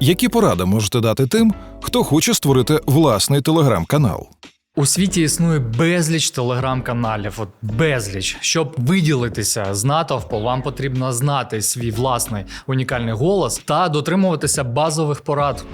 Які поради можете дати тим, хто хоче створити власний телеграм-канал? У світі існує безліч телеграм-каналів, от безліч. Щоб виділитися з натовпу, вам потрібно знати свій власний унікальний голос та дотримуватися базових порад.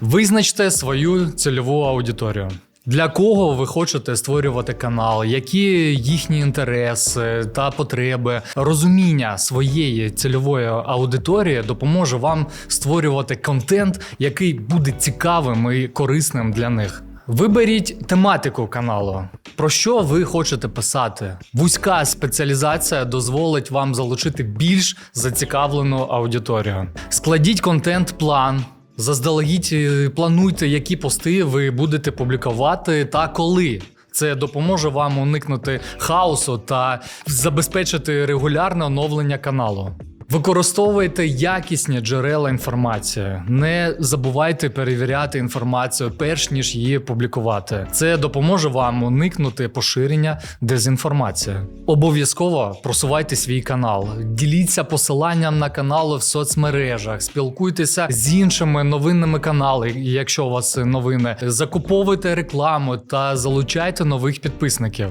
Визначте свою цільову аудиторію. Для кого ви хочете створювати канал, які їхні інтереси та потреби, розуміння своєї цільової аудиторії допоможе вам створювати контент, який буде цікавим і корисним для них. Виберіть тематику каналу. Про що ви хочете писати? Вузька спеціалізація дозволить вам залучити більш зацікавлену аудиторію. Складіть контент-план. Заздалегідь е, плануйте, які пости ви будете публікувати та коли. Це допоможе вам уникнути хаосу та забезпечити регулярне оновлення каналу. Використовуйте якісні джерела інформації. Не забувайте перевіряти інформацію перш ніж її публікувати. Це допоможе вам уникнути поширення дезінформації. Обов'язково просувайте свій канал, діліться посиланням на канали в соцмережах, спілкуйтеся з іншими новинними каналами, якщо у вас новини, закуповуйте рекламу та залучайте нових підписників.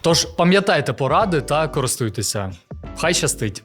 Тож пам'ятайте поради та користуйтеся. Хай щастить!